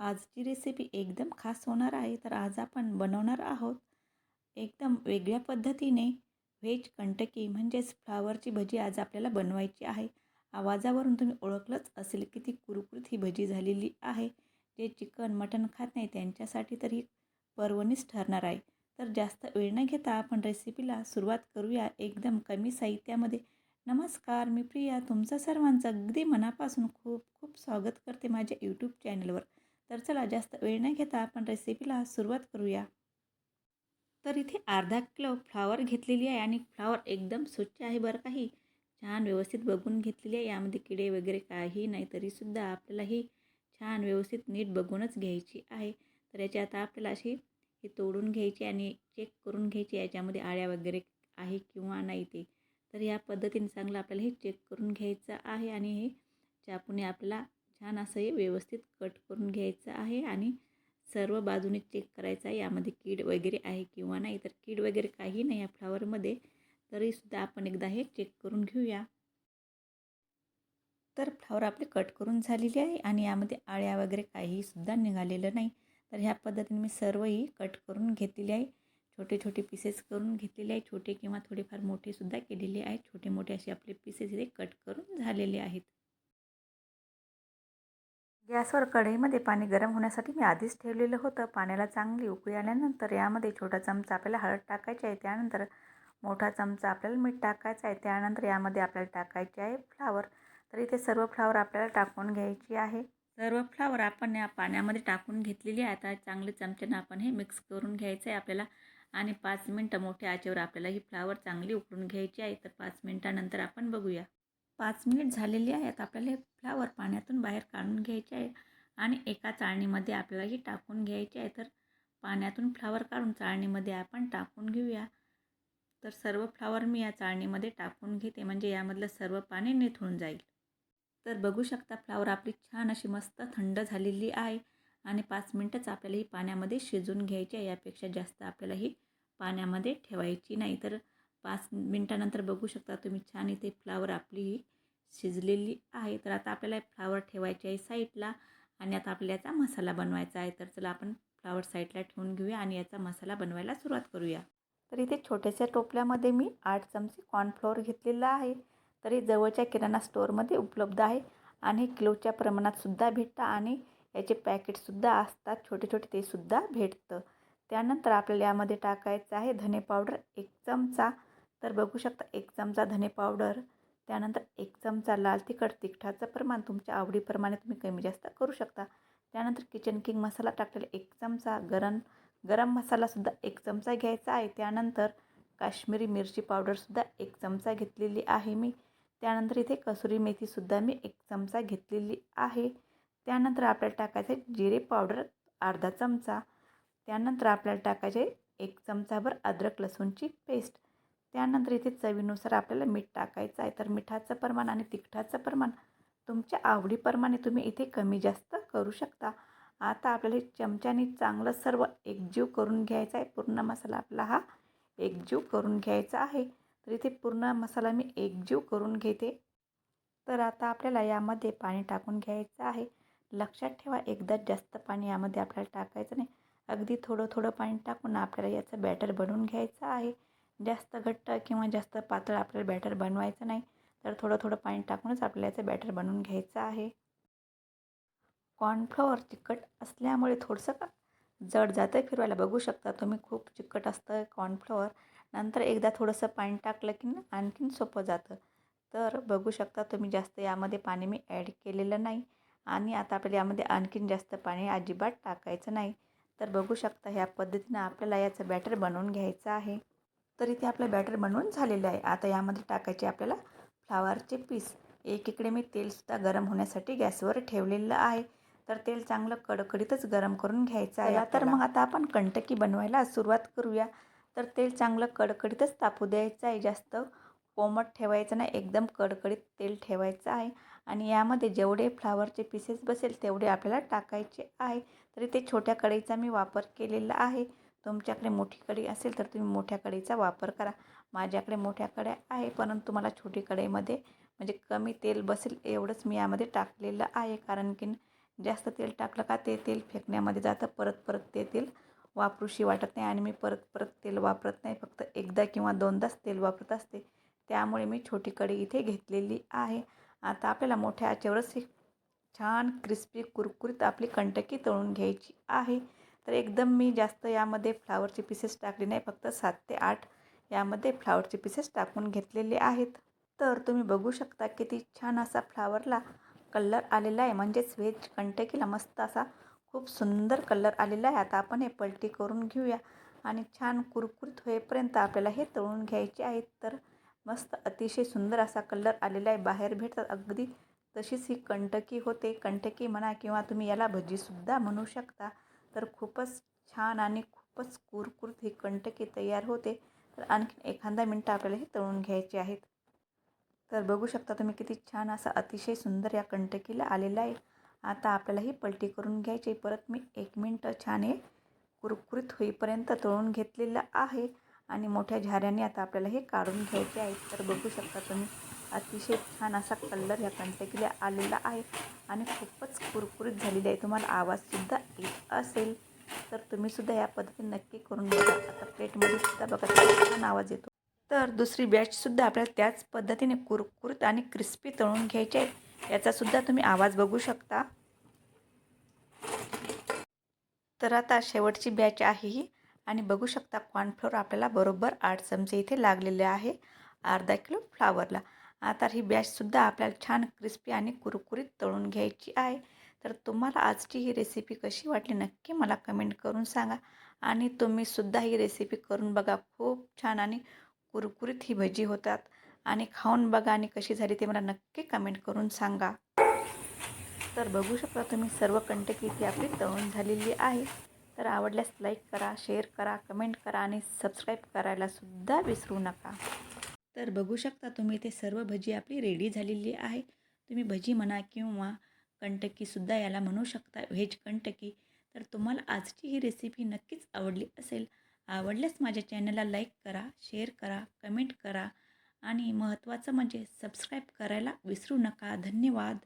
आजची रेसिपी एकदम खास होणार आहे. तर आज आपण बनवणार आहोत एकदम वेगळ्या पद्धतीने व्हेज कंटकी म्हणजेच फ्लावरची भजी आज आपल्याला बनवायची आहे. आवाजावरून तुम्ही ओळखलंच असेल की ती कुरकुरीत ही भजी झालेली आहे. जे चिकन मटण खात नाही त्यांच्यासाठी तर ही पर्वणीच ठरणार आहे. तर जास्त वेळ न घेता आपण रेसिपीला सुरुवात करूया एकदम कमी साहित्यामध्ये. नमस्कार मी प्रिया. तुमचं सर्वांचं अगदी मनापासून खूप खूप स्वागत करते माझ्या यूट्यूब चॅनलवर तर चला जास्त वेळ न घेता आपण रेसिपीला सुरुवात करूया. तर इथे अर्धा किलो फ्लावर घेतलेली आहे आणि फ्लावर एकदम स्वच्छ आहे बरं काही छान व्यवस्थित बघून घेतलेली आहे. यामध्ये किडे वगैरे काही नाही तरीसुद्धा आपल्याला ही छान व्यवस्थित नीट बघूनच घ्यायची आहे. तर याची आता आपल्याला अशी ही तोडून घ्यायची आणि चेक करून घ्यायची याच्यामध्ये आळ्या वगैरे आहे किंवा नाही ते. तर या पद्धतीने चांगलं आपल्याला हे चेक करून घ्यायचं आहे आणि हे चाकूने आपल्याला छान असं हे व्यवस्थित कट करून घ्यायचं आहे आणि सर्व बाजूने चेक करायचं आहे. यामध्ये कीड वगैरे आहे किंवा नाही तर कीड वगैरे काही नाही या फ्लावरमध्ये तरीसुद्धा आपण एकदा हे चेक करून घेऊया. तर फ्लावर आपले कट करून झालेली आहे आणि यामध्ये आळ्या वगैरे काहीसुद्धा निघालेलं नाही. तर ह्या पद्धतीने मी सर्वही कट करून घेतलेली आहे. छोटे छोटे पीसेस करून घेतलेले आहे. छोटे किंवा थोडेफार मोठेसुद्धा केलेले आहेत छोटे मोठे असे आपले पीसेस इथे कट करून झालेले आहेत. गॅसवर कढईमध्ये पाणी गरम होण्यासाठी मी आधीच ठेवलेलं होतं. पाण्याला चांगली उकळी आल्यानंतर यामध्ये छोटा चमचा आपल्याला हळद टाकायची आहे. त्यानंतर मोठा चमचा आपल्याला मीठ टाकायचं आहे. त्यानंतर यामध्ये आपल्याला टाकायचे आहे फ्लावर. तर इथे सर्व फ्लावर आपल्याला टाकून घ्यायची आहे. सर्व फ्लावर आपण या पाण्यामध्ये टाकून घेतलेली आहे. आता चांगले चमच्यानं आपण हे मिक्स करून घ्यायचं आहे आपल्याला. आणि पाच मिनटं मोठ्या आचेवर आपल्याला ही फ्लावर चांगली उकळून घ्यायची आहे. तर पाच मिनटानंतर आपण बघूया. पाच मिनिट झालेली आहेत. आपल्याला हे फ्लावर पाण्यातून बाहेर काढून घ्यायचे आहे आणि एका चाळणीमध्ये आपल्याला हे टाकून घ्यायचे आहे. तर पाण्यातून फ्लावर काढून चाळणीमध्ये आपण टाकून घेऊया. तर सर्व फ्लावर मी या चाळणीमध्ये टाकून घेते. म्हणजे यामधलं सर्व पाणी निथळून जाईल. तर बघू शकता फ्लावर आपली छान अशी मस्त थंड झालेली आहे आणि पाच मिनटंच आपल्याला ही पाण्यामध्ये शिजून घ्यायची आहे. यापेक्षा जास्त आपल्याला ही पाण्यामध्ये ठेवायची नाही. तर पाच मिनटानंतर बघू शकता तुम्ही छान इथे फ्लावर आपली ही शिजलेली आहे. तर आता आपल्याला फ्लावर ठेवायचे आहे साईडला आणि आता आपल्याला याचा मसाला बनवायचा आहे. तर चला आपण फ्लावर साईडला ठेवून घेऊया आणि याचा मसाला बनवायला सुरुवात करूया. तर इथे छोट्याशा टोपल्यामध्ये मी आठ चमचे कॉर्नफ्लॉवर घेतलेला आहे. तरी जवळच्या किराणा स्टोअरमध्ये उपलब्ध आहे आणि किलोच्या प्रमाणातसुद्धा भेटतं आणि याचे पॅकेटसुद्धा असतात. छोटे छोटे तेसुद्धा भेटतं. त्यानंतर आपल्याला यामध्ये टाकायचं आहे धने पावडर एक चमचा. तर बघू शकता एक चमचा धने पावडर त्यानंतर एक चमचा लाल तिखट तिखटाचं प्रमाण तुमच्या आवडीप्रमाणे तुम्ही कमी जास्त करू शकता. त्यानंतर किचन किंग मसाला टाकलेला एक चमचा गरम गरम मसालासुद्धा एक चमचा घ्यायचा आहे. त्यानंतर काश्मीरी मिरची पावडरसुद्धा एक चमचा घेतलेली आहे मी. त्यानंतर इथे कसुरी मेथीसुद्धा मी एक चमचा घेतलेली आहे. त्यानंतर आपल्याला टाकायचे जिरे पावडर अर्धा चमचा. त्यानंतर आपल्याला टाकायचे एक चमचाभर अद्रक लसूणची पेस्ट त्यानंतर इथे चवीनुसार आपल्याला मीठ टाकायचं आहे. तर मिठाचं प्रमाण आणि तिखटाचं प्रमाण तुमच्या आवडीप्रमाणे तुम्ही इथे कमी जास्त करू शकता. आता आपल्याला चमच्याने चांगलं सर्व एकजीव करून घ्यायचा आहे. पूर्ण मसाला आपला हा एकजीव करून घ्यायचा आहे. तर इथे पूर्ण मसाला मी एकजीव करून घेते. तर आता आपल्याला यामध्ये पाणी टाकून घ्यायचं आहे. लक्षात ठेवा एकदा जास्त पाणी यामध्ये आपल्याला टाकायचं नाही. अगदी थोडं थोडं पाणी टाकून आपल्याला याचं बॅटर बनवून घ्यायचं आहे. जास्त घट्ट किंवा जास्त पातळ आपल्याला बॅटर बनवायचं नाही. तर थोडं थोडं पाणी टाकूनच आपल्याला याचं बॅटर बनवून घ्यायचं आहे. कॉर्नफ्लॉवर चिकट असल्यामुळे थोडंसं का जड जातं फिरवायला. बघू शकता तुम्ही खूप चिकट असतं कॉर्नफ्लॉवर नंतर एकदा थोडंसं पाणी टाकलं की आणखीन सोपं जातं. तर बघू शकता तुम्ही जास्त यामध्ये पाणी मी ॲड केलेलं नाही. आणि आता आपल्याला यामध्ये आणखीन जास्त पाणी अजिबात टाकायचं नाही. तर बघू शकता ह्या पद्धतीनं आपल्याला याचं बॅटर बनवून घ्यायचं आहे. तर इथे आपलं बॅटर बनवून झालेलं आहे. आता यामध्ये टाकायचे आपल्याला फ्लावरचे पीस. एकीकडे मी तेलसुद्धा गरम होण्यासाठी गॅसवर ठेवलेलं आहे. तर तेल चांगलं कडकडीतच गरम करून घ्यायचं आहे. तर मग आता आपण कंटकी बनवायला सुरुवात करूया. तर तेल चांगलं कडकडीतच तापू द्यायचं आहे. जास्त कोमट ठेवायचं नाही. एकदम कडकडीत तेल ठेवायचं आहे. आणि यामध्ये जेवढे फ्लावरचे पीसेस बसेल तेवढे आपल्याला टाकायचे आहे. तरी ते छोट्या कढईचा मी वापर केलेला आहे. तुमच्याकडे मोठी कढी असेल तर तुम्ही मोठ्या कढईचा वापर करा. माझ्याकडे मोठ्या कढ्या आहे परंतु मला छोटी कढईमध्ये म्हणजे कमी तेल बसेल एवढंच मी यामध्ये टाकलेलं आहे. कारण की जास्त तेल टाकलं का ते तेल फेकण्यामध्ये जातं. परत परत ते तेल वापरूशी वाटत नाही आणि मी परत परत तेल वापरत नाही. फक्त एकदा किंवा दोनदाच तेल वापरत असते. त्यामुळे मी छोटी कढी इथे घेतलेली आहे. आता आपल्याला मोठ्या आचेवरच छान क्रिस्पी कुरकुरीत आपली कंटकी तळून घ्यायची आहे. तर एकदम मी जास्त यामध्ये फ्लावरचे पीसेस टाकले नाही. फक्त सात ते आठ यामध्ये फ्लावरचे पीसेस टाकून घेतलेले आहेत. तर तुम्ही बघू शकता किती छान असा फ्लावरला कलर आलेला आहे. म्हणजेच व्हेज कंटकीला मस्त असा खूप सुंदर कलर आलेला आहे. आता आपण हे पलटी करून घेऊया. आणि छान कुरकुरीत होईपर्यंत आपल्याला हे तळून घ्यायचे आहेत. तर मस्त अतिशय सुंदर असा कलर आलेला आहे. बाहेर भेटतात अगदी तशीच ही कंटकी होते. कंटकी म्हणा किंवा तुम्ही याला भजीसुद्धा म्हणू शकता. तर खूपच छान आणि खूपच कुरकुरीत ही कंटकी तयार होते. तर आणखीन एखादा मिनटं आपल्याला हे तळून घ्यायचे आहेत. तर बघू शकता तुम्ही किती छान असा अतिशय सुंदर या कंटकीला आलेला आहे. आता आपल्याला ही पलटी करून घ्यायची. परत मी एक मिनटं छान हे कुरकुरीत होईपर्यंत तळून घेतलेलं आहे. आणि मोठ्या झाऱ्याने आता आपल्याला हे काढून घ्यायचे आहे तर बघू शकता तुम्ही अतिशय छान असा कलर ह्या कंटकीला आलेला आहे आणि खूपच कुरकुरीत झालेली आहे. तुम्हाला आवाजसुद्धा येत असेल तर तुम्हीसुद्धा या पद्धतीने नक्की करून बघा. आता प्लेटमध्ये सुद्धा बघा छान आवाज येतो. तर दुसरी बॅचसुद्धा आपल्याला त्याच पद्धतीने कुरकुरीत आणि क्रिस्पी तळून घ्यायचे आहे. याचासुद्धा तुम्ही आवाज बघू शकता. तर आता शेवटची बॅच आहे ही. आणि बघू शकता कॉर्नफ्लोअर आपल्याला बरोबर आठ चमचे इथे लागलेले आहे. अर्धा किलो फ्लावरला आता ही बॅचसुद्धा आपल्याला छान क्रिस्पी आणि कुरकुरीत तळून घ्यायची आहे. तर तुम्हाला आजची ही रेसिपी कशी वाटली नक्की मला कमेंट करून सांगा. आणि तुम्हीसुद्धा ही रेसिपी करून बघा. खूप छान आणि कुरकुरीत ही भजी होतात. आणि खाऊन बघा आणि कशी झाली ते मला नक्की कमेंट करून सांगा. तर बघू शकता तुम्ही सर्व कंटकी इथे आपली तळून झालेली आहे. तर आवडल्यास लाईक करा शेअर करा कमेंट करा आणि सबस्क्राईब करायलासुद्धा विसरू नका. तर बघू शकता तुम्ही इथे सर्व भजी आपली रेडी झालेली आहे. तुम्ही भजी म्हणा किंवा कंटकीसुद्धा याला म्हणू शकता व्हेज कंटकी तर तुम्हाला आजची ही रेसिपी नक्कीच आवडली असेल. आवडल्यास माझ्या चॅनलला लाईक करा शेअर करा कमेंट करा. आणि महत्त्वाचं म्हणजे सबस्क्राईब करायला विसरू नका. धन्यवाद.